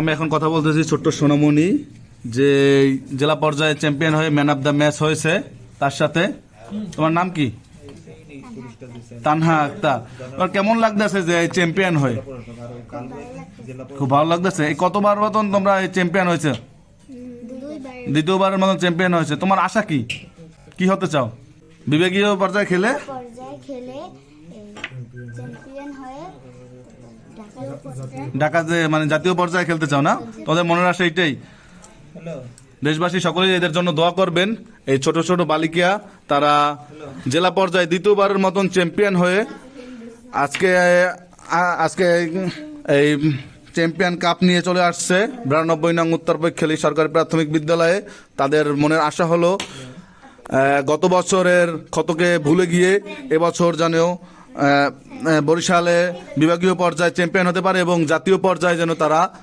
আমি এখন কথা বলতেছি ছোট্ট সোনামণি, যে জেলা পর্যায়ে চ্যাম্পিয়ন হয়ে ম্যান অফ দ্য ম্যাচ হয়েছে তার সাথে। তোমার নাম কি? তানহা আক্তার। কেমন লাগতেছে যে চ্যাম্পিয়ন হয়ে? খুব ভালো লাগতেছে। এই কতবার মতন তোমরা চ্যাম্পিয়ন হয়েছে? দ্বিতীয়বারের মতন চ্যাম্পিয়ন হয়েছে। তোমার আশা কি? কি হতে চাও? বিবেকীয় পর্যায়ে খেলে? ঢাকার পর্যায়ে ঢাকা যে মানে জাতীয় পর্যায়ে খেলতে চাও না? তোমাদের মনের আশা এইটাই। দেশবাসী সকলেই এদের জন্য দোয়া করবেন। এই ছোট ছোট বালিকা তারা জেলা পর্যায়ে দ্বিতীয়বারের মতন চ্যাম্পিয়ন হয়ে আজকে আজকে এই চ্যাম্পিয়ন কাপ নিয়ে চলে আসছে। বিরানব্বই নং উত্তরপক্ষেলি সরকারি প্রাথমিক বিদ্যালয়ে। তাদের মনের আশা হলো গত বছরের ক্ষতকে ভুলে গিয়ে এবছর আহ, বরিশালে বিভাগীয় পর্যায়ে চ্যাম্পিয়ন হতে পারে এবং জাতীয় পর্যায়ে যেন তারা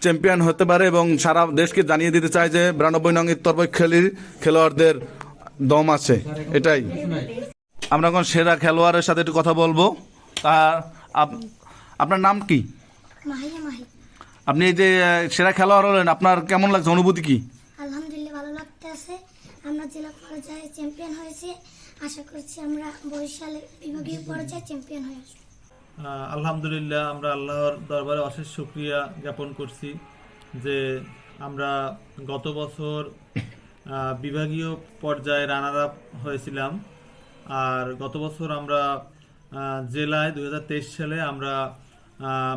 চ্যাম্পিয়ন হতে পারে এবং সারা দেশকে জানিয়ে দিতে চায় যে বিরানব্বই নং উত্তরপক্ষেলির খেলোয়াড়দের দম আছে। এটাই। আমরা এখন সেরা খেলোয়াড়ের সাথে একটু কথা বলব। তার আপ- আপনার নাম কি? আপনি এই যে সেরা খেলোয়াড় হলেন আপনার কেমন লাগছে? অনুভূতি কি? আলহামদুলিল্লাহ ভালো লাগতে আছে আমরা জেলা পর্যায়ে চ্যাম্পিয়ন হয়েছি। আশা করছি আমরা বরিশালে বিভাগীয় পর্যায়ে চ্যাম্পিয়ন হয়ে আসব। আলহামদুলিল্লাহ আমরা আল্লাহর দরবারে অশেষ শুক্রিয়া জ্ঞাপন করছি যে আমরা গত বছর বিভাগীয় পর্যায়ে রানার আপ হয়েছিলাম। আর গত বছর আমরা জেলায় দু হাজার তেইশ সালে আমরা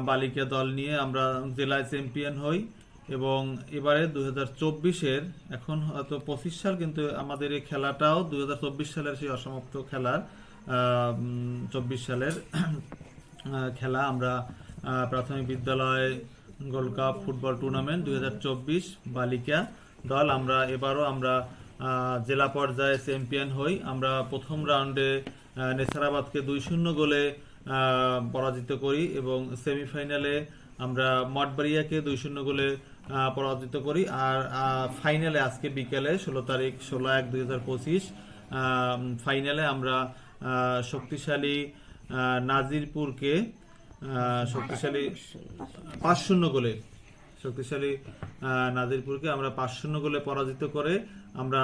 বালিকা দল নিয়ে আমরা জেলায় চ্যাম্পিয়ন হই। এবং এবারে দু হাজার চব্বিশের, এখন হয়তো পঁচিশ সাল, কিন্তু আমাদের এই খেলাটাও দু হাজার চব্বিশ সালের সেই অসমাপ্ত খেলার চব্বিশ সালের খেলা আমরা প্রাথমিক বিদ্যালয়, গোল্ড কাপ, ফুটবল টুর্নামেন্ট দু হাজার চব্বিশ, বালিকা দল। আমরা এবারও আমরা জেলা পর্যায়ে চ্যাম্পিয়ন হই। আমরা প্রথম রাউন্ডে নেসারাবাদকে দুই শূন্য গোলে পরাজিত করি এবং সেমিফাইনালে আমরা মঠবাড়িয়াকে দুই শূন্য গোলে পরাজিত করি। আর ফাইনালে আজকে বিকেলে ষোলো তারিখ ষোলো এক দুই হাজার পঁচিশ ফাইনালে আমরা শক্তিশালী নাজিরপুরকে শক্তিশালী পাঁচ শূন্য গোলে, শক্তিশালী নাজিরপুরকে আমরা পাঁচ শূন্য গোলে পরাজিত করে আমরা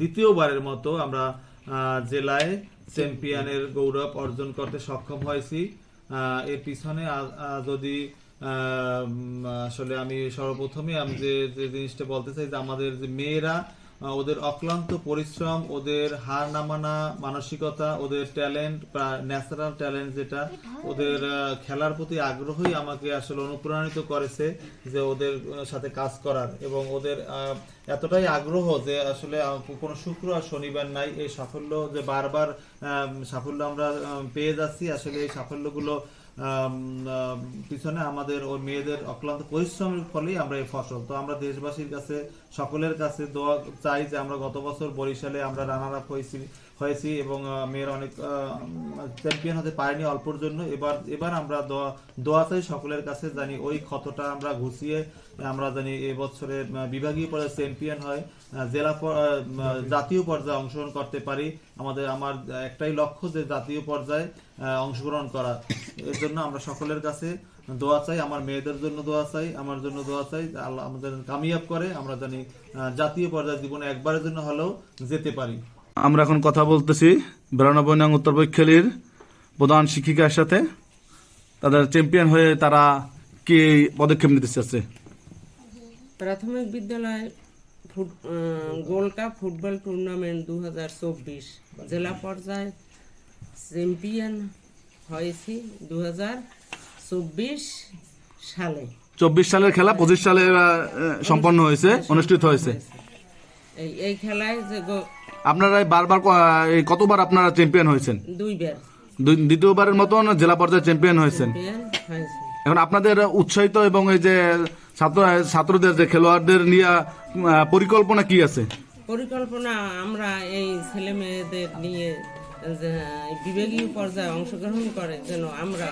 দ্বিতীয়বারের মতো আমরা জেলায় চ্যাম্পিয়নের গৌরব অর্জন করতে সক্ষম হয়েছি। এর পিছনে যদি আসলে আমি সর্বপ্রথমে আমি যে যে জিনিসটা বলতে চাই যে আমাদের যে মেয়েরা ওদের অক্লান্ত পরিশ্রম, ওদের হার নামানা মানসিকতা, ওদের ট্যালেন্ট বা ন্যাচারাল ট্যালেন্ট যেটা, ওদের খেলার প্রতি আগ্রহই আমাকে আসলে অনুপ্রাণিত করেছে যে ওদের সাথে কাজ করার এবং ওদের এতটাই আগ্রহ যে আসলে কোনো শুক্র আর শনিবার নাই। এই সাফল্য যে বারবার সাফল্য আমরা পেয়ে যাচ্ছি, আসলে এই সাফল্যগুলো পিছনে আমাদের ওই মেয়েদের অক্লান্ত পরিশ্রমের ফলেই আমরা এই ফসল। তো আমরা দেশবাসীর কাছে সকলের কাছে দোয়া চাই যে আমরা গত বছর বরিশালে আমরা রানার আপ হয়েছি হয়েছি এবং মেয়েরা অনেক চ্যাম্পিয়ন হতে পারেনি অল্পর জন্য। এবার এবার আমরা দোয়া দোয়া চাই সকলের কাছে জানি ওই ক্ষতটা আমরা ঘুষিয়ে আমরা জানি এবছরের আহ, বিভাগীয় পর্যায়ে চ্যাম্পিয়ন হয় জেলা জাতীয় পর্যায়ে অংশগ্রহণ করতে পারি। আমাদের আমার একটাই লক্ষ্য যে জাতীয় পর্যায়ে অংশগ্রহণ করা। জন্য আমরা সকলের কাছে দোয়া চাই আমার মেয়েদের জন্য দোয়া চাই আমার জন্য দোয়া চাই আল্লাহ আমাদের কামিয়াব করে আমরা জানি জাতীয় পর্যায়ে জীবনে একবারের জন্য হলেও যেতে পারি। আমরা এখন কথা বলতেছি বিরানব্বই নং উত্তরপক্ষেলির প্রধান শিক্ষিকার সাথে। তাদের চ্যাম্পিয়ন হয়ে তারা কি পদক্ষেপ নিতে চাচ্ছে প্রাথমিক বিদ্যালয় ফুট গোল্ড কাপ ফুটবল টুর্নামেন্ট দু হাজার চব্বিশ জেলা পর্যায়ে চ্যাম্পিয়ন হয়েছি দু হাজার চব্বিশ সালে। চব্বিশ সালের খেলা পঁচিশ সালে সম্পন্ন হয়েছে অনুষ্ঠিত হয়েছে। এই খেলায় যে আপনারা বারবার কতবার আপনারা চ্যাম্পিয়ন হয়েছেন? দুইবার। দ্বিতীয়বারের মতন জেলা পর্যায়ে চ্যাম্পিয়ন হয়েছেন। এখন আপনাদের উৎসাহিত এবং এই যে ছাত্র ছাত্রদের যে খেলোয়াড়দের নিয়ে পরিকল্পনা কি আছে? পরিকল্পনা আমরা এই ছেলে মেয়েদের নিয়ে বিভাগীয় পর্যায়ে অংশগ্রহণ করে যেন আমরা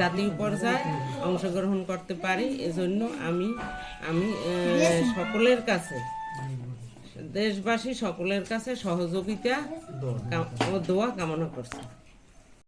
জাতীয় পর্যায়ে অংশগ্রহণ করতে পারি এজন্য আমি আমি সকলের কাছে দেশবাসী সকলের কাছে সহযোগিতা ও দোয়া কামনা করছি।